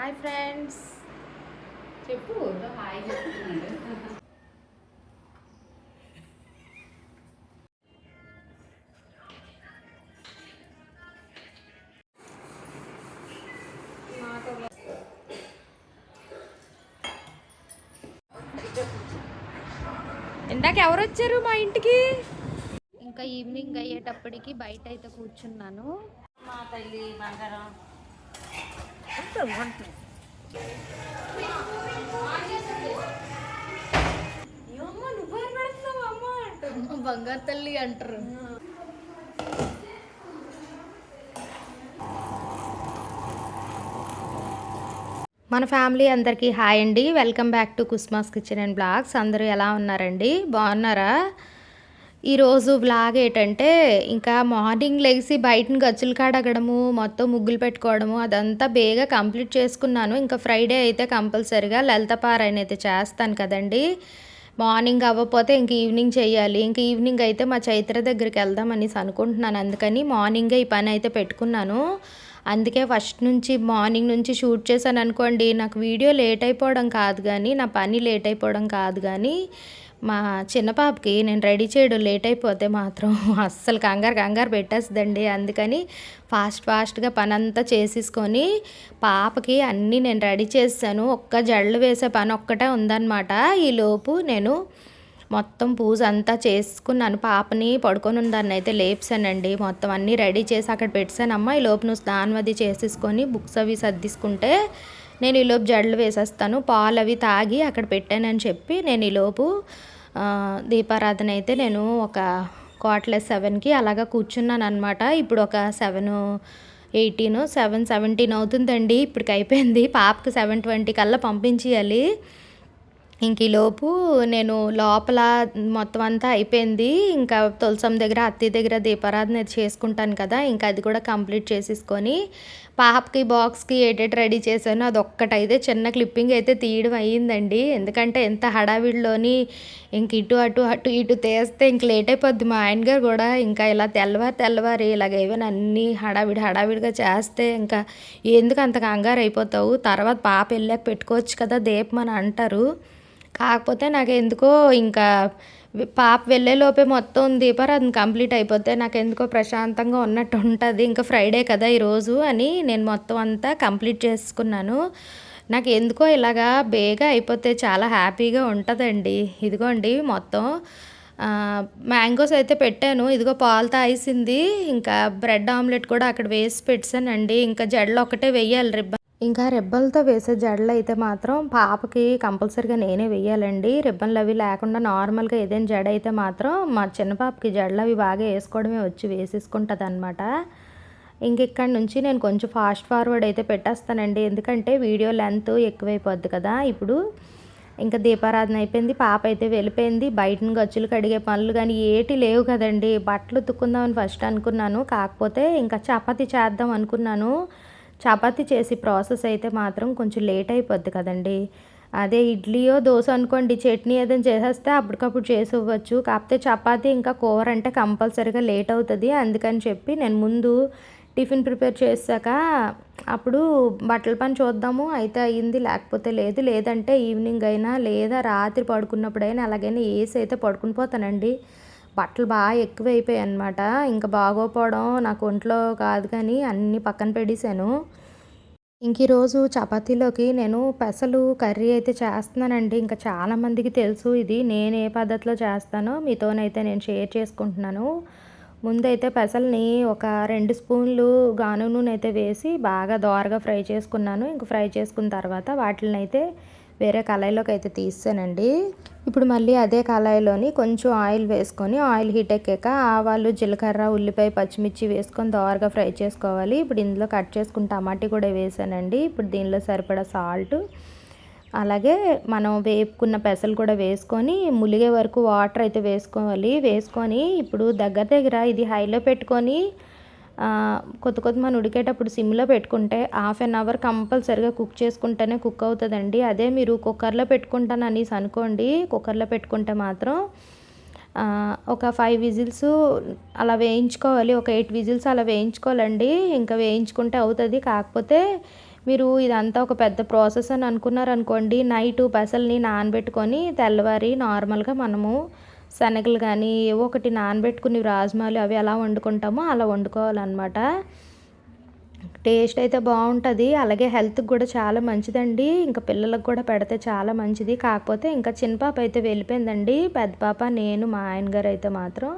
Hi friends. చెప్పు. Hi ఇందాక ఎవరు వచ్చారు మా ఇంటికి? ఇంకా ఈవినింగ్ అయ్యేటప్పటికి బయట అయితే కూర్చున్నాను. మా తల్లి బంగారం. బంగారు తల్లి అంటారు. మన ఫ్యామిలీ అందరికీ హాయ్ అండి. Welcome back to Kusma's kitchen and blogs. అందరూ ఎలా ఉన్నారండి? బాగున్నారా? ఈరోజు వ్లాగ్ ఏంటంటే ఇంకా మార్నింగ్ లేచి బయటని గచ్చులు కాడగడము మొత్తం ముగ్గులు పెట్టుకోవడము అదంతా బేగా కంప్లీట్ చేసుకున్నాను. ఇంకా ఫ్రైడే అయితే కంపల్సరిగా లలితపారాయణ అయితే చేస్తాను కదండి. మార్నింగ్ అవ్వకపోతే ఇంక ఈవినింగ్ చేయాలి. ఇంక ఈవినింగ్ అయితే మా చైత్ర దగ్గరికి వెళ్దాం అనేసి అనుకుంటున్నాను. అందుకని మార్నింగే ఈ పని అయితే పెట్టుకున్నాను. అందుకే ఫస్ట్ నుంచి మార్నింగ్ నుంచి షూట్ చేశాను అనుకోండి. నాకు వీడియో లేట్ అయిపోవడం కాదు కానీ నా పని లేట్ అయిపోవడం కాదు కానీ మా చిన్న పాపకి నేను రెడీ చేయడం లేట్ అయిపోతే మాత్రం అస్సలు కంగారు కంగారు పెట్టేస్తుందండి. అందుకని ఫాస్ట్ ఫాస్ట్గా పని అంతా చేసేసుకొని పాపకి అన్నీ నేను రెడీ చేశాను ఒక్క జళ్ళు వేసే పని ఒక్కటే ఉందన్నమాట. ఈలోపు నేను మొత్తం పూజ అంతా చేసుకున్నాను. పాపని పడుకొని ఉందాన్ని అయితే లేపానండి మొత్తం అన్నీ రెడీ చేసి అక్కడ పెట్టానమ్మా ఈ లోపు నువ్వు స్నానం అది చేసేసుకొని బుక్స్ అవి సర్దిసుకుంటే నేను ఈలోపు జడలు వేసేస్తాను. పాలు అవి తాగి అక్కడ పెట్టానని చెప్పి నేను ఈ లోపు దీపారాధన అయితే నేను ఒక క్వార్టర్ సెవెన్కి అలాగా కూర్చున్నాను అనమాట ఇప్పుడు ఒక సెవెన్ ఎయిటీన్ సెవెన్ సెవెంటీన్ అవుతుందండి. ఇప్పటికి అయిపోయింది. పాపకి సెవెన్ ట్వంటీ కల్లా పంపించేయాలి. ఇంక ఈలోపు నేను లోపల మొత్తం అంతా అయిపోయింది. ఇంకా తులసం దగ్గర అత్తి దగ్గర దీపారాధన చేసుకుంటాను కదా ఇంకా అది కూడా కంప్లీట్ చేసేసుకొని పాపకి బాక్స్కి ఏటేటి రెడీ చేశాను అది ఒక్కటైతే చిన్న క్లిప్పింగ్ అయితే తీయడం అయ్యిందండి. ఎందుకంటే ఎంత హడావిడిలోని ఇంక ఇటు అటు అటు ఇటు తీస్తే ఇంక లేట్ అయిపోద్ది మా ఆయన గారు కూడా. ఇంకా ఇలా తెల్లవారు తెల్లవారి ఇలాగ ఏమైనా అన్నీ హడావిడి హడావిడిగా చేస్తే ఇంకా ఎందుకు అంత కంగారు అయిపోతావు? తర్వాత పాప వెళ్ళాక పెట్టుకోవచ్చు కదా దీపం అని అంటారు. కాకపోతే నాకు ఎందుకో ఇంకా పాప వెళ్ళేలోపే మొత్తం దీపారాధన కంప్లీట్ అయిపోతే నాకు ఎందుకో ప్రశాంతంగా ఉన్నట్టు ఉంటుంది. ఇంకా ఫ్రైడే కదా ఈరోజు అని నేను మొత్తం అంతా కంప్లీట్ చేసుకున్నాను. నాకు ఎందుకో ఇలాగా బేగా అయిపోతే చాలా హ్యాపీగా ఉంటుందండి. ఇదిగోండి మొత్తం. మ్యాంగోస్ అయితే పెట్టాను. ఇదిగో పాలు తాగేసింది. ఇంకా బ్రెడ్ ఆమ్లెట్ కూడా అక్కడ వేసి పెట్టానండి. ఇంకా జడ్లు ఒకటే వెయ్యాలి రిబ్బన్. ఇంకా రెబ్బలతో వేసే జడలు అయితే మాత్రం పాపకి కంపల్సరీగా నేనే వేయాలండి. రిబ్బన్లు అవి లేకుండా నార్మల్గా ఏదైనా జడ అయితే మాత్రం మా చిన్న పాపకి జడలు అవి బాగా వేసుకోవడమే వచ్చి వేసేసుకుంటుంది అనమాట ఇంక ఇక్కడ నుంచి నేను కొంచెం ఫాస్ట్ ఫార్వర్డ్ అయితే పెట్టేస్తానండి. ఎందుకంటే వీడియో లెంత్ ఎక్కువైపోద్ది కదా ఇప్పుడు. ఇంకా దీపారాధన అయిపోయింది పాప అయితే వెళ్ళిపోయింది. బయట గచ్చులు కడిగే పనులు కానీ ఏటి లేవు కదండి. బట్టలు ఉతుక్కుందామని ఫస్ట్ అనుకున్నాను. కాకపోతే ఇంకా చపాతి చేద్దాం అనుకున్నాను. చపాతి చేసి ప్రాసెస్ అయితే మాత్రం కొంచెం లేట్ అయిపోద్ది కదండి. అదే ఇడ్లీయో దోశ అనుకోండి చట్నీ ఏదైనా చేసేస్తే అప్పటికప్పుడు చేసి ఇవ్వచ్చు కాకపోతే చపాతి ఇంకా కూర అంటే కంపల్సరీగా లేట్ అవుతుంది. అందుకని చెప్పి నేను ముందు టిఫిన్ ప్రిపేర్ చేశాక అప్పుడు బట్టల పని చూద్దాము అయితే అయ్యింది లేకపోతే లేదు. లేదంటే ఈవినింగ్ అయినా లేదా రాత్రి పడుకున్నప్పుడైనా అలాగైనా ఏసీ అయితే పడుకుని పోతానండి. బట్టలు బాగా ఎక్కువైపోయాయి అనమాట ఇంకా బాగోపోవడం నాకు ఒంట్లో కాదు కానీ అన్నీ పక్కన పెట్టేశాను. ఇంక ఈరోజు చపాతీలోకి నేను పెసలు కర్రీ అయితే చేస్తున్నానండి. ఇంకా చాలామందికి తెలుసు ఇది. నేను ఏ పద్ధతిలో చేస్తానో మీతోనైతే నేను షేర్ చేసుకుంటున్నాను. ముందైతే పెసల్ని ఒక రెండు స్పూన్లు గాను నూనె అయితే వేసి బాగా దోరగా ఫ్రై చేసుకున్నాను. ఇంక ఫ్రై చేసుకున్న తర్వాత వాటిని అయితే వేరే కళాయిలోకి అయితే తీసానండి ఇప్పుడు మళ్ళీ అదే కళాయిలోని కొంచెం ఆయిల్ వేసుకొని ఆయిల్ హీట్ ఎక్కాక ఆవాలు జీలకర్ర ఉల్లిపాయ పచ్చిమిర్చి వేసుకొని దోరగా ఫ్రై చేసుకోవాలి. ఇప్పుడు ఇందులో కట్ చేసుకుని టమాటీ కూడా వేసానండి. ఇప్పుడు దీనిలో సరిపడా సాల్ట్ అలాగే మనం వేపుకున్న పెసలు కూడా వేసుకొని ములిగే వరకు వాటర్ అయితే వేసుకోవాలి. వేసుకొని ఇప్పుడు దగ్గర దగ్గర ఇది హైలో పెట్టుకొని కొత్త కొత్త మనం ఉడికేటప్పుడు సిమ్లో పెట్టుకుంటే హాఫ్ అన్ అవర్ కంపల్సరిగా కుక్ చేసుకుంటేనే కుక్ అవుతుందండి. అదే మీరు కుక్కర్లో పెట్టుకుంటాను అనేసి అనుకోండి కుక్కర్లో పెట్టుకుంటే మాత్రం ఒక ఫైవ్ విజిల్స్ అలా వేయించుకోవాలి ఒక ఎయిట్ విజిల్స్ అలా వేయించుకోవాలండి. ఇంకా వేయించుకుంటే అవుతుంది. కాకపోతే మీరు ఇదంతా ఒక పెద్ద ప్రాసెస్ అని అనుకున్నారనుకోండి నైట్ పెసల్ని నానబెట్టుకొని తెల్లవారి నార్మల్గా మనము శనగలు కానీ ఏవో ఒకటి నానబెట్టుకుని రాజ్మాలు అవి ఎలా వండుకుంటామో అలా వండుకోవాలన్నమాట. టేస్ట్ అయితే బాగుంటుంది. అలాగే హెల్త్కి కూడా చాలా మంచిదండి. ఇంకా పిల్లలకు కూడా పెడితే చాలా మంచిది. కాకపోతే ఇంకా చిన్న పాప అయితే వెళ్ళిపోయిందండి. పెద్ద పాప నేను మా ఆయన గారు అయితే మాత్రం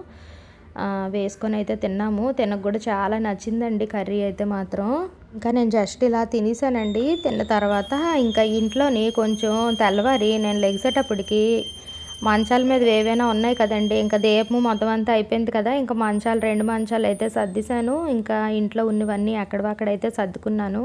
వేసుకొని అయితే తిన్నాము. తినకు కూడా చాలా నచ్చిందండి కర్రీ అయితే మాత్రం. ఇంకా నేను జస్ట్ ఇలా తినేసానండి. తిన్న తర్వాత ఇంకా ఇంట్లోని కొంచెం తెల్లవారి నేను లెగ్సేటప్పటికీ మంచాల మీద ఏవైనా ఉన్నాయి కదండి. ఇంకా దేపము మొత్తం అంతా అయిపోయింది కదా. ఇంకా మంచాలు రెండు మంచాలు అయితే సర్దిశాను. ఇంకా ఇంట్లో ఉన్నవన్నీ అక్కడక్కడ సర్దుకున్నాను.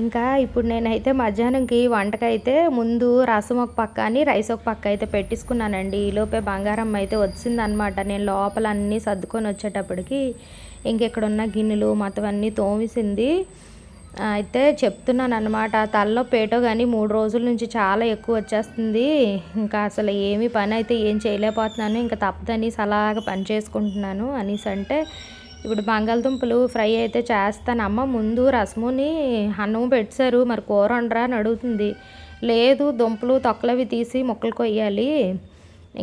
ఇంకా ఇప్పుడు నేనైతే మధ్యాహ్నంకి వంటకైతే ముందు రసం ఒక పక్క అని రైస్ ఒక పక్క అయితే పెట్టేసుకున్నానండి ఈలోపే బంగారం అయితే వచ్చిందనమాట నేను లోపల అన్నీ సర్దుకొని వచ్చేటప్పటికి ఇంకెక్కడ ఉన్న గిన్నెలు మొత్తం అన్నీ తోమిసింది. అయితే చెప్తున్నాను అనమాట తలలో పేటో కానీ మూడు రోజుల నుంచి చాలా ఎక్కువ వచ్చేస్తుంది. ఇంకా అసలు ఏమీ పని అయితే ఏం చేయలేకపోతున్నాను. ఇంకా తప్పదని సలాగా పని చేసుకుంటున్నాను అనేసి అంటే ఇప్పుడు బంగాళదుంపలు ఫ్రై అయితే చేస్తాను అమ్మ ముందు రసముని అన్నం పెట్టారు. మరి కూర వండరా అని అడుగుతుంది. లేదు దుంపలు తొక్కలవి తీసి ముక్కలు కొయ్యాలి.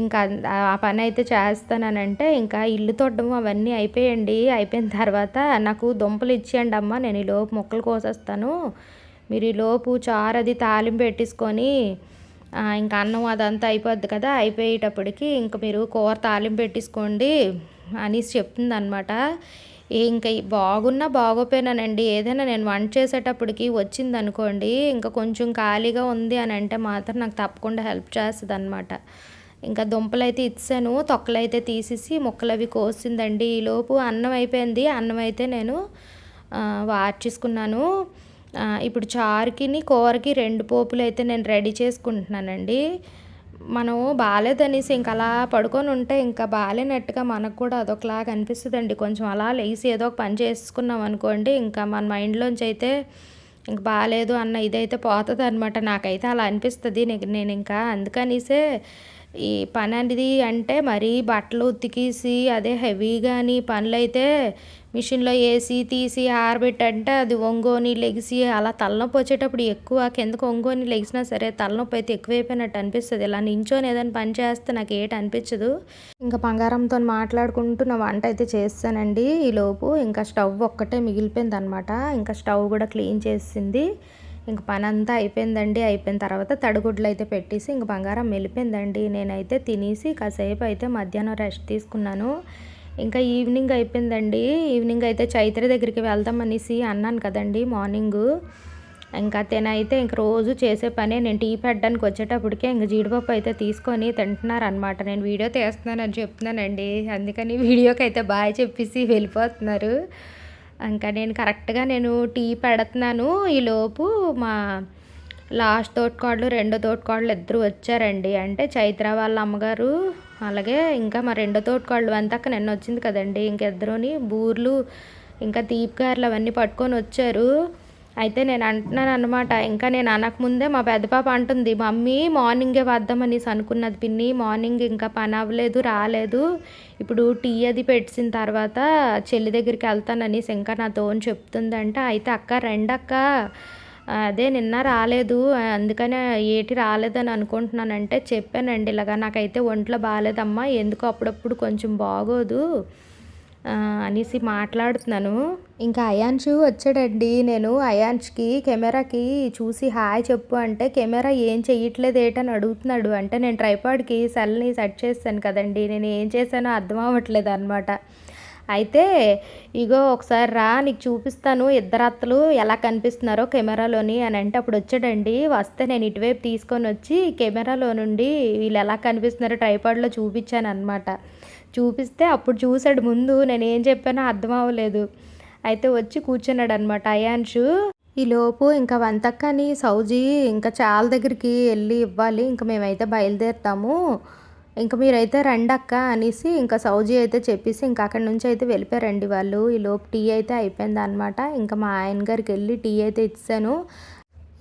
ఇంకా ఆ పని అయితే చేస్తానంటే ఇంకా ఇల్లు తొట్టడం అవన్నీ అయిపోయండి. అయిపోయిన తర్వాత నాకు దుంపలు ఇచ్చేయండి అమ్మ. నేను ఈ లోపు ముక్కలు కోసేస్తాను. మీరు ఈ లోపు చారు అది తాలింపు పెట్టేసుకొని ఇంకా అన్నం అదంతా అయిపోద్ది కదా. అయిపోయేటప్పటికి ఇంకా మీరు కూర తాలింపు పెట్టేసుకోండి అనేసి చెప్తుంది అనమాట ఇంకా బాగున్నా బాగోపోయినానండి. ఏదైనా నేను వంట చేసేటప్పటికి వచ్చింది అనుకోండి ఇంకా కొంచెం ఖాళీగా ఉంది అని అంటే మాత్రం నాకు తప్పకుండా హెల్ప్ చేస్తుంది అనమాట ఇంకా దుంపలు అయితే ఇచ్చాను తొక్కలు అయితే తీసేసి ముక్కలు అవి కోసిందండి ఈలోపు అన్నం అయిపోయింది. అన్నం అయితే నేను వార్చేసుకున్నాను. ఇప్పుడు చారుకిని కూరకి రెండు పోపులు అయితే నేను రెడీ చేసుకుంటున్నానండి. మనం బాగాలేదనేసి ఇంకా అలా పడుకొని ఉంటే ఇంకా బాగాలేనట్టుగా మనకు కూడా అదొకలాగా అనిపిస్తుందండి. కొంచెం అలా లేచి ఏదో ఒక పని చేసుకున్నాం అనుకోండి ఇంకా మన మైండ్లోంచి అయితే ఇంక బాగాలేదు అన్న ఇదైతే పోతుంది అనమాట నాకైతే అలా అనిపిస్తుంది. నేను నేను ఇంకా అందుకనిసే ఈ పని అనేది అంటే మరీ బట్టలు ఉతికేసి అదే హెవీగాని పనులు అయితే మిషన్లో వేసి తీసి ఆరబెట్టంటే అది ఒంగోని లెగిసి అలా తలనొప్పి వచ్చేటప్పుడు ఎక్కువ కిందకు ఒంగోని లెగిసినా సరే తలనొప్పి అయితే ఎక్కువైపోయినట్టు అనిపిస్తుంది. ఇలా నించొని ఏదైనా పని చేస్తే నాకు ఏటి అనిపించదు. ఇంకా బంగారంతో మాట్లాడుకుంటూ నా వంట అయితే చేస్తానండి. ఈలోపు ఇంకా స్టవ్ ఒక్కటే మిగిలిపోయింది అనమాట ఇంకా స్టవ్ కూడా క్లీన్ చేసింది. ఇంక పని అంతా అయిపోయిందండి. అయిపోయిన తర్వాత తడిగుడ్లు అయితే పెట్టేసి ఇంక బంగారం వెళ్ళిపోయిందండి నేనైతే తినేసి కాసేపు అయితే మధ్యాహ్నం రెస్ట్ తీసుకున్నాను. ఇంకా ఈవినింగ్ అయిపోయిందండి. ఈవినింగ్ అయితే చైత్ర దగ్గరికి వెళ్దాం అనేసి అన్నాను కదండి మార్నింగు. ఇంకా తినైతే ఇంక రోజు చేసే పనే. నేను టీ పెట్టడానికి వచ్చేటప్పటికే ఇంక జీడిపప్పు అయితే తీసుకొని తింటున్నారు అనమాట నేను వీడియో తీస్తున్నానని చెప్తున్నానండి. అందుకని వీడియోకి అయితే బాయ్ చెప్పేసి వెళ్ళిపోతున్నారు. ఇంకా నేను కరెక్ట్గా నేను టీ పెడుతున్నాను. ఈలోపు మా లాస్ట్ తోటకోడలు రెండో తోటకోడలు ఇద్దరు వచ్చారండి. అంటే చైత్ర వాళ్ళ అమ్మగారు అలాగే ఇంకా మా రెండో తోటకోడలు అంతక్క నిన్న వచ్చింది కదండి. ఇంకిద్దరుని బూర్లు ఇంకా దీపకాయలు అవన్నీ పట్టుకొని వచ్చారు. అయితే నేను అంటున్నాను అనమాట ఇంకా నేను అనకముందే మా పెద్ద పాప అంటుంది మమ్మీ మార్నింగే వద్దామని అనుకున్నది పిన్ని. మార్నింగ్ ఇంకా పని అవ్వలేదు రాలేదు. ఇప్పుడు టీ అది పెట్టిన తర్వాత చెల్లి దగ్గరికి వెళ్తాననేసి ఇంకా నాతో చెప్తుందంట. అయితే అక్క రెండక్క అదే నిన్న రాలేదు. అందుకనే ఏటి రాలేదని అనుకుంటున్నానంటే చెప్పానండి. ఇలాగా నాకైతే ఒంట్లో బాగాలేదమ్మా. ఎందుకు అప్పుడప్పుడు కొంచెం బాగోదు. అనేసి మాట్లాడుతున్నాను. ఇంకా అయాన్షు వచ్చాడండి. నేను అయాన్ష్కి కెమెరాకి చూసి హాయ్ చెప్పు అంటే కెమెరా ఏం చెయ్యట్లేదు ఏటని అడుగుతున్నాడు. అంటే నేను ట్రైపాడ్కి సెల్ని సెట్ చేస్తాను కదండి. నేను ఏం చేశానో అర్థం అవ్వట్లేదు అనమాట అయితే ఇగో ఒకసారి రా నీకు చూపిస్తాను ఇద్దరు అత్తలు ఎలా కనిపిస్తున్నారో కెమెరాలోని అని అంటే అప్పుడు వచ్చాడండి. వస్తే నేను ఇటువైపు తీసుకొని వచ్చి కెమెరాలో నుండి వీళ్ళు ఎలా కనిపిస్తున్నారో ట్రైపాడ్లో చూపించాను అనమాట చూపిస్తే అప్పుడు చూశాడు ముందు నేను ఏం చెప్పానో అర్థం అవ్వలేదు. అయితే వచ్చి కూర్చున్నాడు అనమాట అయాన్షు ఈలోపు ఇంకా వంతక్కని సౌజీ ఇంకా చాలా దగ్గరికి వెళ్ళి ఇవ్వాలి ఇంకా మేమైతే బయలుదేరుతాము. ఇంకా మీరైతే రండక్క అనేసి ఇంకా సౌజీ అయితే చెప్పేసి ఇంకా అక్కడి నుంచి అయితే వెళ్ళిపోయారండి వాళ్ళు. ఈలోపు టీ అయితే అయిపోయింది అనమాట ఇంకా మా ఆయన గారికి వెళ్ళి టీ అయితే ఇచ్చాను.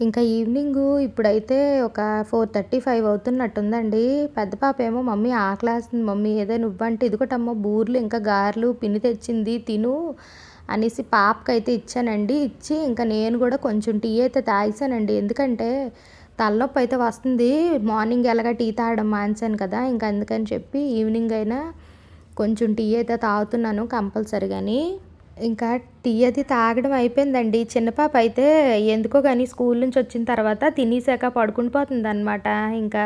ఇంకా ఈవినింగ్ ఇప్పుడైతే ఒక ఫోర్ థర్టీ ఫైవ్ అవుతున్నట్టుందండి. పెద్ద పాప ఏమో మమ్మీ ఆకలేస్తుంది. మమ్మీ ఏదో నువ్వంటే ఇదిగోటమ్మ బూర్లు ఇంకా గారెలు పిన్ని తెచ్చింది తిను అనేసి పాపకైతే ఇచ్చానండి. ఇచ్చి ఇంకా నేను కూడా కొంచెం టీ అయితే తాగేసానండి. ఎందుకంటే తలనొప్పి అయితే వస్తుంది. మార్నింగ్ ఎలాగా టీ తాగడం మానేశాను కదా ఇంకా అందుకని చెప్పి ఈవినింగ్ అయినా కొంచెం టీ అయితే తాగుతున్నాను కంపల్సరీగాని. ఇంకా టీ అది తాగడం అయిపోయిందండి. చిన్న పాప అయితే ఎందుకో కానీ స్కూల్ నుంచి వచ్చిన తర్వాత తినేసాక పడుకుని పోతుంది అనమాట ఇంకా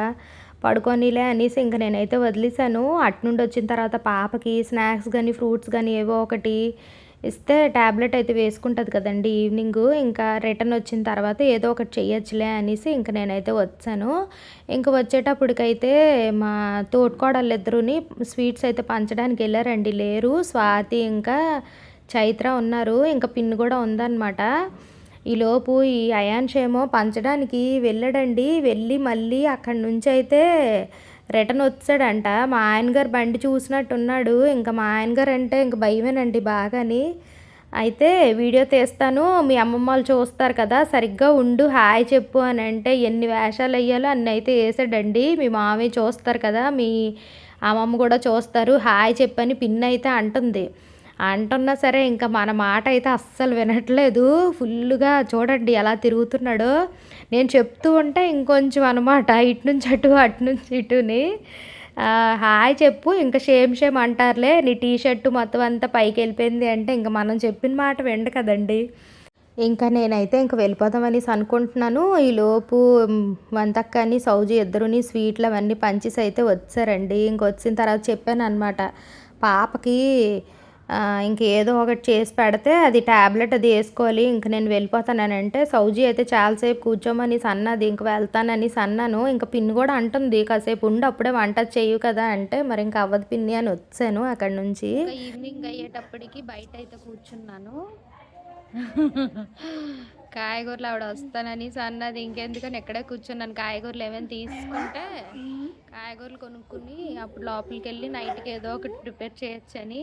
పడుకోనిలే అనేసి ఇంకా నేనైతే వదిలేసాను అటు నుండి వచ్చిన తర్వాత పాపకి స్నాక్స్ కానీ ఫ్రూట్స్ కానీ ఏవో ఒకటి ఇస్తే ట్యాబ్లెట్ అయితే వేసుకుంటుంది కదండి ఈవినింగ్. ఇంకా రిటర్న్ వచ్చిన తర్వాత ఏదో ఒకటి చేయొచ్చులే అనేసి ఇంకా నేనైతే వచ్చాను. ఇంకా వచ్చేటప్పటికైతే మా తోటికోడళ్ళు ఇద్దరుని స్వీట్స్ అయితే పంచడానికి వెళ్ళారండి. లేరు స్వాతి ఇంకా చైత్ర ఉన్నారు ఇంకా పిన్ కూడా ఉందన్నమాట. ఈలోపు ఈ అయాన్స్ ఏమో పంచడానికి వెళ్ళాడండి వెళ్ళి మళ్ళీ అక్కడి నుంచి అయితే రిటర్న్ వచ్చాడంట. మా ఆయన గారు బండి చూసినట్టున్నాడు ఇంకా మా ఆయన గారు అంటే ఇంక భయమేనండి బాగాని. అయితే వీడియో తీస్తాను మీ అమ్మమ్మ వాళ్ళు చూస్తారు కదా సరిగ్గా ఉండు హాయ్ చెప్పు అని అంటే ఎన్ని వేషాలు వేయాలో అన్ని అయితే వేసాడండి. మీ మామయ్య చూస్తారు కదా మీ అమ్మమ్మ కూడా చూస్తారు హాయ్ చెప్పని పిన్ అయితే అంటుంది. అంటున్నా సరే ఇంకా మన మాట అయితే అస్సలు వినట్లేదు. ఫుల్గా చూడండి ఎలా తిరుగుతున్నాడో. నేను చెప్తూ ఉంటే ఇంకొంచెం అనమాట ఇటు నుంచి అటు అటు నుంచి ఇటుని. హాయ్ చెప్పు ఇంకా షేమ్ షేమ్ అంటారులే నీ టీ షర్టు మొత్తం అంతా పైకి వెళ్ళిపోయింది అంటే ఇంకా మనం చెప్పిన మాట వెండు కదండి. ఇంకా నేనైతే ఇంక వెళ్ళిపోదామని అనుకుంటున్నాను. ఈలోపు వంతక్కని సౌజీ ఇద్దరుని స్వీట్లు అవన్నీ పంచేసి అయితే వచ్చారండి. ఇంక వచ్చిన తర్వాత చెప్పాను అనమాట పాపకి ఇంకేదో ఒకటి చేసి పెడితే అది ట్యాబ్లెట్ అది వేసుకోవాలి ఇంక నేను వెళ్ళిపోతానని అంటే సౌజీ అయితే చాలాసేపు కూర్చోమని అన్నది ఇంక వెళ్తానని అన్నాను ఇంకా పిన్ని కూడా అంటుంది కాసేపు ఉండి అప్పుడే వంట చేయు కదా అంటే మరి ఇంకా అవ్వదు పిన్ని అని వచ్చాను అక్కడ నుంచి. ఈవినింగ్ అయ్యేటప్పటికి బయట అయితే కూర్చున్నాను. కాయగూరలు ఆవిడ వస్తానని అన్నది ఇంకెందుకని ఎక్కడే కూర్చున్నాను. కాయగూరలు ఏమైనా తీసుకుంటే కాయగూరలు కొనుక్కుని అప్పుడు లోపలికి వెళ్ళి నైట్కి ఏదో ఒకటి ప్రిపేర్ చేయొచ్చని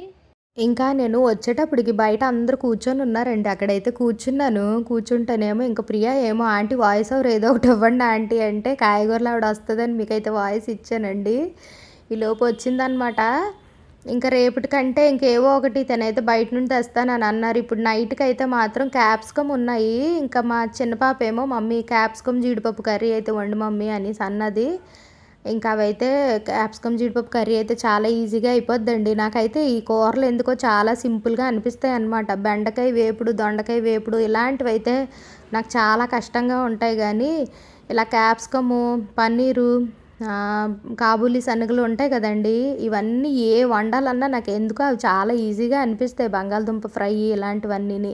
ఇంకా నేను వచ్చేటప్పటికి బయట అందరూ కూర్చొని ఉన్నారండి. అక్కడైతే కూర్చున్నాను. కూర్చుంటేనేమో ఇంకా ప్రియా ఏమో ఆంటీ వాయిస్ ఓవర్ ఏదో ఒకటి ఇవ్వండి ఆంటీ అంటే కాయగూరలు ఆవిడ వస్తుందని మీకైతే వాయిస్ ఇచ్చానండి. ఈ లోపు వచ్చిందనమాట. ఇంకా రేపటికంటే ఇంకేవో ఒకటి తనైతే బయట నుండి తెస్తానని అన్నారు. ఇప్పుడు నైట్కి అయితే మాత్రం క్యాప్సికమ్ ఉన్నాయి. ఇంకా మా చిన్న పాప ఏమో మమ్మీ క్యాప్సికమ్ జీడిపప్పు కర్రీ అయితే వండు మమ్మీ అనేసి అన్నది. ఇంకా అవైతే క్యాప్సికమ్ జీడిపప్పు కర్రీ అయితే చాలా ఈజీగా అయిపోద్దండి. నాకైతే ఈ కూరలు ఎందుకో చాలా సింపుల్గా అనిపిస్తాయి అన్నమాట. బెండకాయ వేపుడు దొండకాయ వేపుడు ఇలాంటివి అయితే నాకు చాలా కష్టంగా ఉంటాయి కానీ ఇలా క్యాప్సికము పన్నీరు కాబూలి కాబూలీ శనగలు ఉంటాయి కదండి ఇవన్నీ ఏ వండాలన్నా నాకు ఎందుకో అవి చాలా ఈజీగా అనిపిస్తాయి. బంగాళదుంప ఫ్రై ఇలాంటివన్నీని.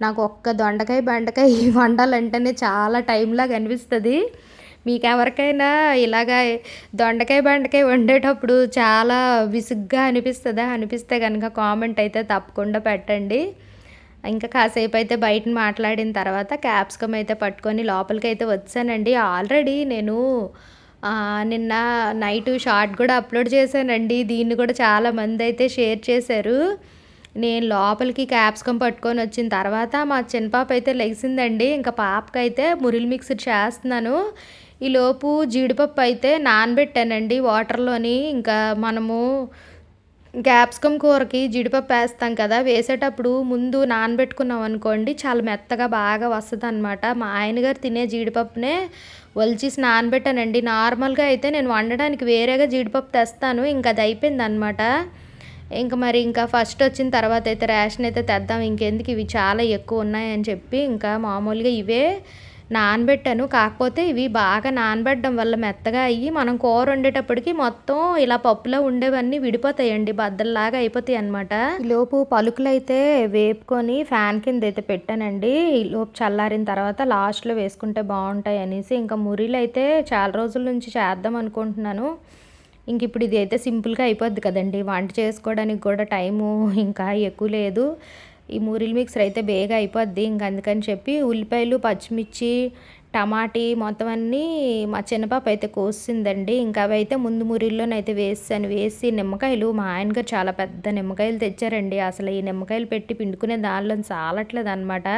నాకు ఒక్క దొండకాయ బెండకాయ వండాలంటేనే చాలా టైంలాగా అనిపిస్తుంది. మీకు ఎవరికైనా ఇలాగ దొండకాయ బెండకాయ వండేటప్పుడు చాలా విసుగ్గా అనిపిస్తుందా? అనిపిస్తే కనుక కామెంట్ అయితే తప్పకుండా పెట్టండి. ఇంకా కాసేపు అయితే బయట మాట్లాడిన తర్వాత క్యాప్సికమ్ అయితే పట్టుకొని లోపలికి అయితే వచ్చానండి. ఆల్రెడీ నేను నిన్న నైట్ షార్ట్ కూడా అప్లోడ్ చేశానండి. దీన్ని కూడా చాలా మంది అయితే షేర్ చేశారు. నేను లోపలికి క్యాప్సికమ్ పట్టుకొని వచ్చిన తర్వాత మా చిన్న పాప అయితే లెగిసిందండి ఇంకా పాపకైతే మురిల్ మిక్స్డ్ చేస్తున్నాను. ఈ లోపు జీడిపప్పు అయితే నానబెట్టానండి. వాటర్లోని ఇంకా మనము క్యాప్సికమ్ కూరకి జీడిపప్పు వేస్తాం కదా వేసేటప్పుడు ముందు నానబెట్టుకున్నాం అనుకోండి చాలా మెత్తగా బాగా వస్తుంది అనమాట మా ఆయన గారు తినే జీడిపప్పునే ఒలిచేసి నానబెట్టానండి. నార్మల్గా అయితే నేను వండడానికి వేరేగా జీడిపప్పు తెస్తాను ఇంకా అది అయిపోయింది అనమాట ఇంకా మరి ఇంకా ఫస్ట్ వచ్చిన తర్వాత అయితే రేషన్ అయితే తెద్దాం ఇంకెందుకు ఇవి చాలా ఎక్కువ ఉన్నాయని చెప్పి ఇంకా మామూలుగా ఇవే నానబెట్టాను. కాకపోతే ఇవి బాగా నానబెట్టడం వల్ల మెత్తగా అయ్యి మనం కూర వండేటప్పటికి మొత్తం ఇలా పప్పులో ఉండేవన్నీ విడిపోతాయండి. బద్దల్లాగా అయిపోతాయి అనమాట లోపు పలుకులు అయితే వేపుకొని ఫ్యాన్ కింద అయితే పెట్టానండి లోపు చల్లారిన తర్వాత లాస్ట్లో వేసుకుంటే బాగుంటాయి అనేసి ఇంకా మురిలు అయితే చాలా రోజుల నుంచి చేద్దాం అనుకుంటున్నాను. ఇంక ఇప్పుడు ఇది అయితే సింపుల్గా అయిపోద్ది కదండి. వంట చేసుకోవడానికి కూడా టైము ఇంకా ఎక్కువ లేదు. ఈ మూరిల్ మిక్సర్ అయితే బేగా అయిపోద్ది. ఇంక అందుకని చెప్పి ఉల్లిపాయలు పచ్చిమిర్చి టమాటీ మొత్తం అన్నీ మా చిన్నపాప అయితే కోసిందండి. ఇంకా అవి అయితే ముందు మురిల్లోనైతే వేసాను. వేసి నిమ్మకాయలు మా ఆయన గారు చాలా పెద్ద నిమ్మకాయలు తెచ్చారండి. అసలు ఈ నిమ్మకాయలు పెట్టి పిండుకునే దానిలో చాలట్లేదు అనమాట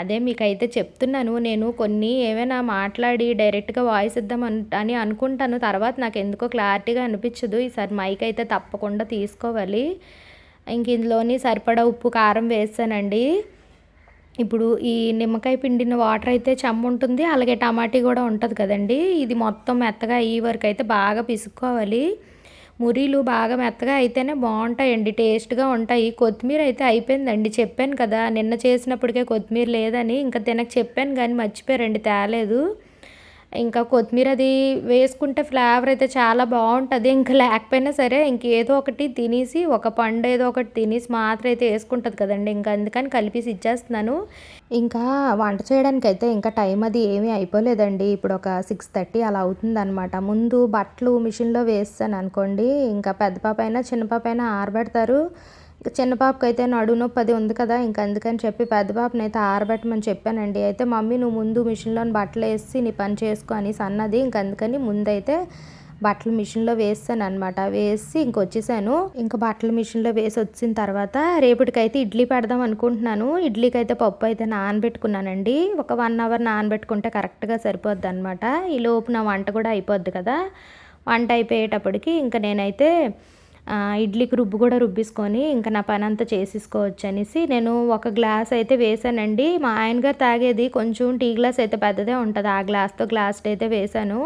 అదే మీకైతే చెప్తున్నాను. నేను కొన్ని ఏమైనా మాట్లాడి డైరెక్ట్గా వాయిస్ ఇద్దాం అని అనుకుంటాను. తర్వాత నాకు ఎందుకో క్లారిటీగా అనిపించదు. ఈసారి మైక్ అయితే తప్పకుండా తీసుకోవాలి. ఇంక ఇందులోని సరిపడా ఉప్పు కారం వేస్తానండి. ఇప్పుడు ఈ నిమ్మకాయ పిండిన వాటర్ అయితే చెమ్మ ఉంటుంది అలాగే టమాటీ కూడా ఉంటుంది కదండి. ఇది మొత్తం మెత్తగా అయ్యే వరకు అయితే బాగా పిసుక్కోవాలి మురీలు బాగా మెత్తగా అయితేనే బాగుంటాయండి. టేస్ట్గా ఉంటాయి. కొత్తిమీర అయితే అయిపోయిందండి. చెప్పాను కదా నిన్న చేసినప్పటికే కొత్తిమీర లేదని. ఇంకా తినక చెప్పాను కానీ మర్చిపోయారండి. తేలేదు. ఇంకా కొత్తిమీర అది వేసుకుంటే ఫ్లేవర్ అయితే చాలా బాగుంటుంది. ఇంకా లేకపోయినా సరే ఇంకేదో ఒకటి తినేసి ఒక పండు ఏదో ఒకటి తినేసి మాత్రం అయితే వేసుకుంటుంది కదండి. ఇంకా అందుకని కలిపేసి ఇచ్చేస్తున్నాను. ఇంకా వంట చేయడానికి అయితే ఇంకా టైం అది ఏమీ అయిపోలేదండి. ఇప్పుడు ఒక సిక్స్ థర్టీ అలా అవుతుంది అనమాట ముందు బట్టలు మిషన్లో వేస్తాను అనుకోండి. ఇంకా పెద్ద పాప అయినా చిన్న పాప అయినా ఆరబెడతారు. చిన్న పాపకి అయితే నడు నొప్పి అది ఉంది కదా ఇంకా అందుకని చెప్పి పెద్ద పాపని అయితే ఆరబెట్టమని చెప్పానండి. అయితే మమ్మీ నువ్వు ముందు మిషన్లో బట్టలు వేసి నీ పని చేసుకో అని అన్నది. ఇంక అందుకని ముందైతే బట్టలు మిషన్లో వేస్తాను అనమాట వేసి ఇంక వచ్చేసాను. ఇంకా బట్టలు మిషన్లో వేసి వచ్చిన తర్వాత రేపటికైతే ఇడ్లీ పెడదాం అనుకుంటున్నాను. ఇడ్లీకి అయితే పప్పు అయితే నానబెట్టుకున్నానండి. ఒక వన్ అవర్ నానబెట్టుకుంటే కరెక్ట్గా సరిపోద్ది అనమాట ఈ లోపు నా వంట కూడా అయిపోద్ది కదా. వంట అయిపోయేటప్పటికి ఇంకా నేనైతే ఇడ్లీకి రుబ్బు కూడా రుబ్బిసుకొని ఇంకా నా పని అంతా చేసేసుకోవచ్చు అనేసి నేను ఒక గ్లాస్ అయితే వేసానండి. మా ఆయన గారు తాగేది కొంచెం టీ గ్లాస్ అయితే పెద్దదే ఉంటుంది. ఆ గ్లాస్తో గ్లాస్ అయితే వేసాను.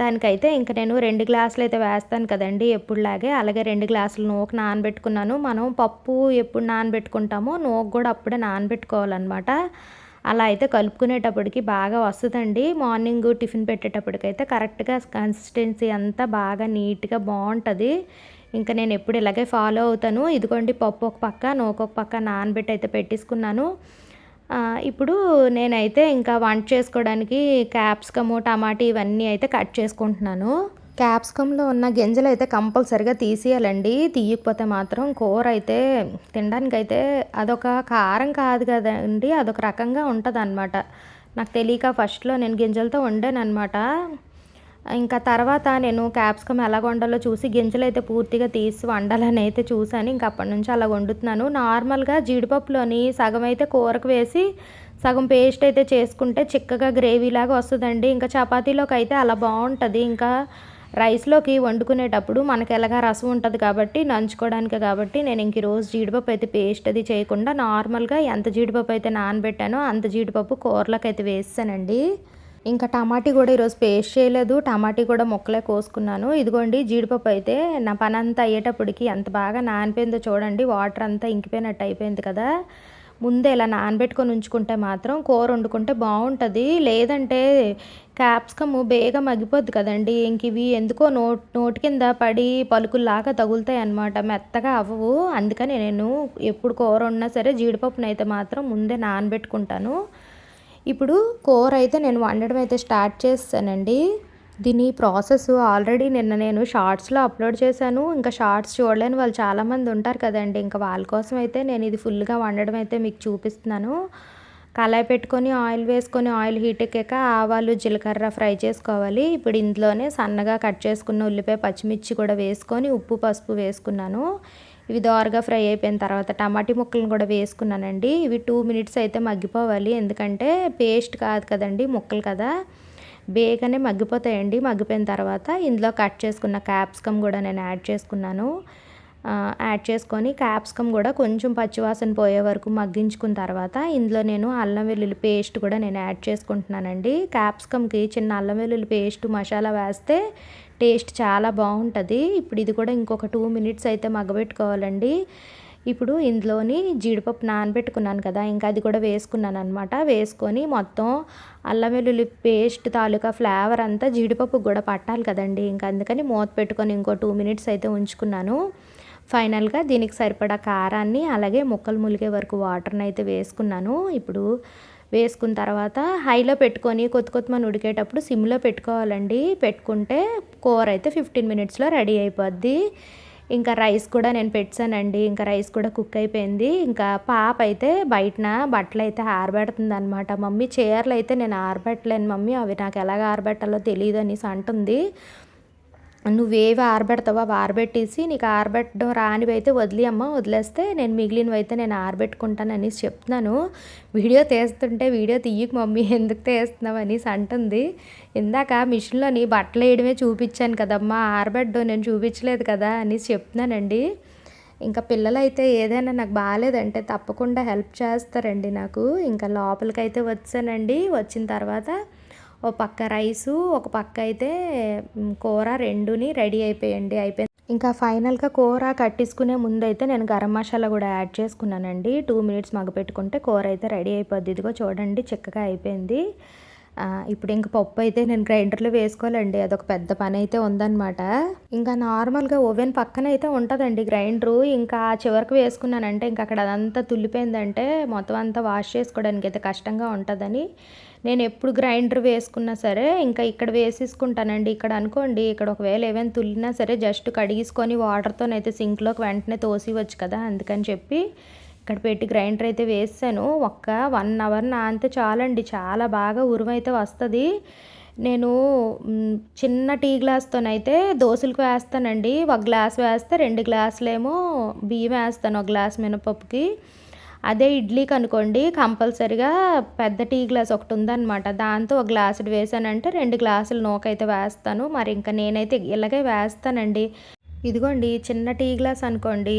దానికైతే ఇంకా నేను రెండు గ్లాసులు అయితే వేస్తాను కదండి ఎప్పుడులాగే. అలాగే రెండు గ్లాసులు నూక నానబెట్టుకున్నాను. మనం పప్పు ఎప్పుడు నానబెట్టుకుంటామో నూక కూడా అప్పుడే నానబెట్టుకోవాలన్నమాట. అలా అయితే కలుపుకునేటప్పటికి బాగా వస్తుందండి. మార్నింగ్ టిఫిన్ పెట్టేటప్పటికైతే కరెక్ట్గా కన్సిస్టెన్సీ అంతా బాగా నీట్గా బాగుంటుంది. ఇంకా నేను ఎప్పుడు ఇలాగే ఫాలో అవుతాను. ఇదిగోండి పప్పు ఒక పక్క నూకొక పక్క నానబెట్టి అయితే పెట్టేసుకున్నాను. ఇప్పుడు నేనైతే ఇంకా వంట చేసుకోవడానికి క్యాప్సికము టమాటా ఇవన్నీ అయితే కట్ చేసుకుంటున్నాను. క్యాప్సికంలో ఉన్న గింజలు అయితే కంపల్సరిగా తీసేయాలండి. తీయకపోతే మాత్రం కూర అయితే తినడానికి అయితే అదొక కారం కాదు కదండి. అదొక రకంగా ఉంటుంది అనమాట నాకు తెలియక ఫస్ట్లో నేను గింజలతో వండాను ఇంకా తర్వాత నేను క్యాప్సికమ్ ఎలా వండాలో చూసి గింజలు అయితే పూర్తిగా తీసి వండాలని అయితే చూశాను. ఇంకా అప్పటి నుంచి అలా వండుతున్నాను. నార్మల్గా జీడిపప్పులోని సగం అయితే కూరకు వేసి సగం పేస్ట్ అయితే చేసుకుంటే చిక్కగా గ్రేవీలాగా వస్తుందండి. ఇంకా చపాతీలోకి అయితే అలా బాగుంటుంది. ఇంకా రైస్లోకి వండుకునేటప్పుడు మనకి ఎలాగా రసం ఉంటుంది కాబట్టి నంచుకోవడానికి కాబట్టి నేను ఇంక ఈరోజు జీడిపప్పు అయితే పేస్ట్ అది చేయకుండా నార్మల్గా ఎంత జీడిపప్పు అయితే నానబెట్టానో అంత జీడిపప్పు కూరలోకి అయితే వేస్తానండి. ఇంకా టమాటీ కూడా ఈరోజు పేస్ట్ చేయలేదు. టమాటీ కూడా ముక్కలే కోసుకున్నాను. ఇదిగోండి జీడిపప్పు అయితే నా పని అంతా అయ్యేటప్పటికి ఎంత బాగా నానిపోయిందో చూడండి. వాటర్ అంతా ఇంకిపోయినట్టు అయిపోయింది కదా. ముందే ఇలా నానబెట్టుకొని ఉంచుకుంటే మాత్రం కూర వండుకుంటే బాగుంటుంది. లేదంటే క్యాప్సికమ్ బేగా మగ్గిపోద్ది కదండి. ఇంక ఇవి ఎందుకో నోట్ నోటి కింద పడి పలుకుల్లాగా తగులుతాయి అన్నమాట మెత్తగా అవ్వవు. అందుకని నేను ఎప్పుడు కూర ఉన్నా సరే జీడిపప్పునైతే అయితే మాత్రం ముందే నానబెట్టుకుంటాను. ఇప్పుడు కూర అయితే నేను వండడం అయితే స్టార్ట్ చేస్తానండి. దీని ప్రాసెస్ ఆల్రెడీ నిన్న నేను షార్ట్స్లో అప్లోడ్ చేశాను. ఇంకా షార్ట్స్ చూడలేని వాళ్ళు చాలామంది ఉంటారు కదండి. ఇంకా వాళ్ళ కోసం అయితే నేను ఇది ఫుల్గా వండడం అయితే మీకు చూపిస్తున్నాను. కళాయి పెట్టుకొని ఆయిల్ వేసుకొని ఆయిల్ హీట్ ఎక్కాక ఆవాలు జీలకర్ర ఫ్రై చేసుకోవాలి. ఇప్పుడు ఇందులోనే సన్నగా కట్ చేసుకున్న ఉల్లిపాయ పచ్చిమిర్చి కూడా వేసుకొని ఉప్పు పసుపు వేసుకున్నాను. ఇవి దోరగా ఫ్రై అయిపోయిన తర్వాత టమాటీ ముక్కలను కూడా వేసుకున్నానండి. ఇవి టూ మినిట్స్ అయితే మగ్గిపోవాలి. ఎందుకంటే పేస్ట్ కాదు కదండి ముక్కలు కదా. బేగానే మగ్గిపోతాయండి. మగ్గిపోయిన తర్వాత ఇందులో కట్ చేసుకున్న క్యాప్సికమ్ కూడా నేను యాడ్ చేసుకున్నాను. యాడ్ చేసుకొని క్యాప్సికమ్ కూడా కొంచెం పచ్చివాసన పోయే వరకు మగ్గించుకున్న తర్వాత ఇందులో నేను అల్లం వెల్లుల్లి పేస్ట్ కూడా నేను యాడ్ చేసుకుంటున్నానండి. క్యాప్సికమ్కి చిన్న అల్లం వెల్లుల్లి పేస్ట్ మసాలా వేస్తే టేస్ట్ చాలా బాగుంటుంది. ఇప్పుడు ఇది కూడా ఇంకొక టూ మినిట్స్ అయితే మగ్గబెట్టుకోవాలండి. ఇప్పుడు ఇందులోని జీడిపప్పు నానబెట్టుకున్నాను కదా ఇంకా అది కూడా వేసుకున్నాను అనమాట వేసుకొని మొత్తం అల్లం వెల్లుల్లి పేస్ట్ తాలూకా ఫ్లేవర్ అంతా జీడిపప్పు కూడా పట్టాలి కదండి. ఇంకా అందుకని మూత పెట్టుకొని ఇంకో టూ మినిట్స్ అయితే ఉంచుకున్నాను. ఫైనల్గా దీనికి సరిపడా కారాన్ని అలాగే ముక్కలు ములిగే వరకు వాటర్ని అయితే వేసుకున్నాను. ఇప్పుడు వేసుకున్న తర్వాత హైలో పెట్టుకొని కొత్త కొత్తమని ఉడికేటప్పుడు సిమ్లో పెట్టుకోవాలండి. పెట్టుకుంటే కూర అయితే ఫిఫ్టీన్ మినిట్స్లో రెడీ అయిపోద్ది. ఇంకా రైస్ కూడా నేను పెట్టానండి. ఇంకా రైస్ కూడా కుక్ అయిపోయింది. ఇంకా పాప అయితే బయటన బట్టలు అయితే ఆరబెడుతుంది అనమాట మమ్మీ చీరలు అయితే నేను ఆరబెట్టలేను మమ్మీ. అవి నాకు ఎలాగ ఆరబెట్టాలో తెలియదు అనేసి అంటుంది. నువ్వేవి ఆరబెడతావో అవి ఆరబెట్టేసి నీకు ఆరబెట్టడం రానివైతే వదిలి అమ్మ వదిలేస్తే నేను మిగిలినవి అయితే నేను ఆరబెట్టుకుంటాను అనేసి చెప్తున్నాను. వీడియో తీస్తుంటే వీడియో తీయకు మమ్మీ ఎందుకు తీస్తున్నావు అనేసి అంటుంది. ఇందాక మిషన్లోని బట్టలు వేయడమే చూపించాను కదమ్మా ఆరబెట్టడం నేను చూపించలేదు కదా అనేసి చెప్తున్నానండి. ఇంకా పిల్లలైతే ఏదైనా నాకు బాగాలేదంటే తప్పకుండా హెల్ప్ చేస్తారండి నాకు. ఇంకా లోపలికైతే వచ్చానండి. వచ్చిన తర్వాత ఓ పక్క రైసు ఒక పక్క అయితే కూర రెండుని రెడీ అయిపోయండి. అయిపోయింది. ఇంకా ఫైనల్గా కూర కట్టించుకునే ముందు అయితే నేను గరం మసాలా కూడా యాడ్ చేసుకున్నానండి. టూ మినిట్స్ మగపెట్టుకుంటే కూర అయితే రెడీ అయిపోద్ది. ఇదిగో చూడండి చిక్కగా అయిపోయింది. ఇప్పుడు ఇంక పప్పు అయితే నేను గ్రైండర్లో వేసుకోవాలండి. అదొక పెద్ద పని అయితే ఉందన్నమాట. ఇంకా నార్మల్గా ఓవెన్ పక్కన అయితే ఉంటుందండి గ్రైండరు. ఇంకా చివరికి వేసుకున్నానంటే ఇంకా అక్కడ అదంతా తుల్లిపోయిందంటే మొత్తం అంతా వాష్ చేసుకోవడానికి అయితే కష్టంగా ఉంటుందని నేను ఎప్పుడు గ్రైండర్ వేసుకున్నా సరే ఇంకా ఇక్కడ వేసేసుకుంటానండి. ఇక్కడ అనుకోండి ఇక్కడ ఒకవేళ ఏమైనా తుల్లినా సరే జస్ట్ కడిగేసుకొని వాటర్తోనైతే సింక్లోకి వెంటనే తోసివచ్చు కదా అందుకని చెప్పి ఇక్కడ పెట్టి గ్రైండర్ అయితే వేసాను. ఒక్క వన్ అవర్ నానితే చాలండి చాలా బాగా ఉరుమైతే వస్తుంది. నేను చిన్న టీ గ్లాస్తోనైతే దోశలకు వేస్తానండి. ఒక గ్లాస్ వేస్తే రెండు గ్లాసులేమో బియ్యం వేస్తాను ఒక గ్లాస్ మినపప్పుకి. అదే ఇడ్లీకి అనుకోండి కంపల్సరిగా పెద్ద టీ గ్లాస్ ఒకటి ఉందన్నమాట. దాంతో ఒక గ్లాసుడు వేసానంటే రెండు గ్లాసులు నూకైతే వేస్తాను. మరి ఇంకా నేనైతే ఇలాగే వేస్తానండి. ఇదిగోండి చిన్న టీ గ్లాస్ అనుకోండి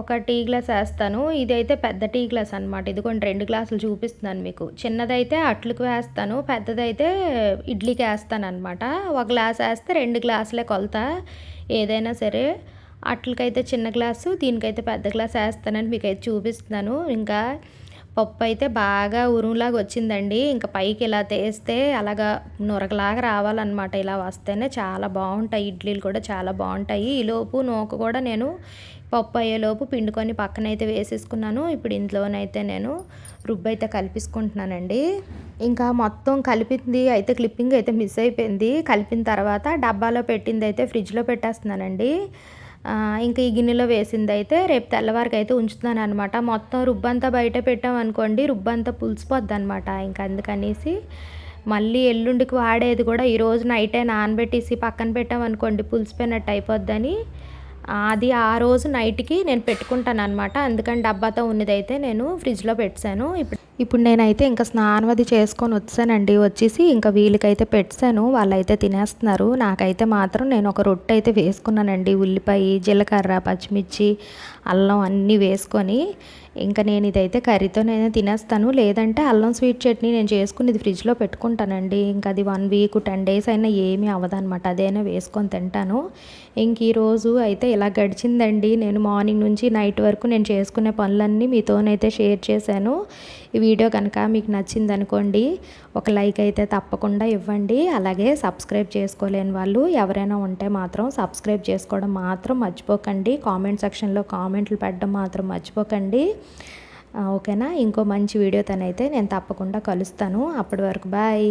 ఒక టీ గ్లాస్ వేస్తాను. ఇదైతే పెద్ద టీ గ్లాస్ అనమాట ఇదిగోండి రెండు గ్లాసులు చూపిస్తున్నాను మీకు. చిన్నదైతే అట్లకు వేస్తాను పెద్దదైతే ఇడ్లీకి వేస్తాను అనమాట ఒక గ్లాస్ వేస్తే రెండు గ్లాసులే కొలత. ఏదైనా సరే అట్లకైతే చిన్న గ్లాసు దీనికైతే పెద్ద గ్లాస్ వేస్తానని మీకు అయితే చూపిస్తున్నాను. ఇంకా పప్పు అయితే బాగా ఉరుములాగా వచ్చిందండి. ఇంకా పైకి ఇలా తీస్తే అలాగా నొరగలాగా రావాలన్నమాట. ఇలా వస్తేనే చాలా బాగుంటాయి. ఇడ్లీలు కూడా చాలా బాగుంటాయి. ఈలోపు నూక కూడా నేను పప్పు అయ్యేలోపు పిండుకొని పక్కన అయితే వేసేసుకున్నాను. ఇప్పుడు ఇంట్లోనైతే నేను రుబ్బు అయితే కలిపేసుకుంటున్నానండి. ఇంకా మొత్తం కలిపింది అయితే క్లిప్పింగ్ అయితే మిస్ అయిపోయింది. కలిపిన తర్వాత డబ్బాలో పెట్టింది అయితే ఫ్రిడ్జ్లో పెట్టేస్తున్నానండి. ఇంకా ఈ గిన్నెలో వేసింది అయితే రేపు తెల్లవారికి అయితే ఉంచుతున్నాను అనమాట మొత్తం రుబ్బంతా బయట పెట్టామనుకోండి రుబ్బంతా పులిసిపోద్ది అనమాట ఇంకా అందుకనేసి మళ్ళీ ఎల్లుండికి వాడేది కూడా ఈరోజు నైటే నానబెట్టేసి పక్కన పెట్టాం అనుకోండి పులిసిపోయినట్టు అయిపోద్దని. అది ఆ రోజు నైట్కి నేను పెట్టుకుంటాను అనమాట అందుకని డబ్బాతో ఉన్నదైతే నేను ఫ్రిడ్జ్లో పెట్టాను. ఇప్పుడు ఇప్పుడు నేనైతే ఇంకా స్నానం అది చేసుకొని వచ్చానండి. వచ్చేసి ఇంకా వీళ్ళకైతే పెట్టాను. వాళ్ళైతే తినేస్తున్నారు. నాకైతే మాత్రం నేను ఒక రొట్టె అయితే వేసుకున్నానండి. ఉల్లిపాయ జీలకర్ర పచ్చిమిర్చి అల్లం అన్నీ వేసుకొని ఇంకా నేను ఇదైతే కర్రీతో నేను తినేస్తాను. లేదంటే అల్లం స్వీట్ చట్నీ నేను చేసుకుని ఇది ఫ్రిడ్జ్లో పెట్టుకుంటానండి. ఇంకా అది వన్ వీక్ టెన్ డేస్ అయినా ఏమీ అవ్వదనమాట అదైనా వేసుకొని తింటాను. ఇంక ఈరోజు అయితే ఇలా గడిచిందండి. నేను మార్నింగ్ నుంచి నైట్ వరకు నేను చేసుకునే పనులన్నీ మీతోనైతే షేర్ చేశాను. ఈ వీడియో కనుక మీకు నచ్చింది అనుకోండి ఒక లైక్ అయితే తప్పకుండా ఇవ్వండి. అలాగే సబ్స్క్రైబ్ చేసుకోలేని వాళ్ళు ఎవరైనా ఉంటే మాత్రం సబ్స్క్రైబ్ చేసుకోవడం మాత్రం మర్చిపోకండి. కామెంట్ సెక్షన్లో కామెంట్లు పెట్టడం మాత్రం మర్చిపోకండి. ఓకేనా? ఇంకో మంచి వీడియోతోనైతే నేను తప్పకుండా కలుస్తాను. అప్పటి వరకు బాయ్.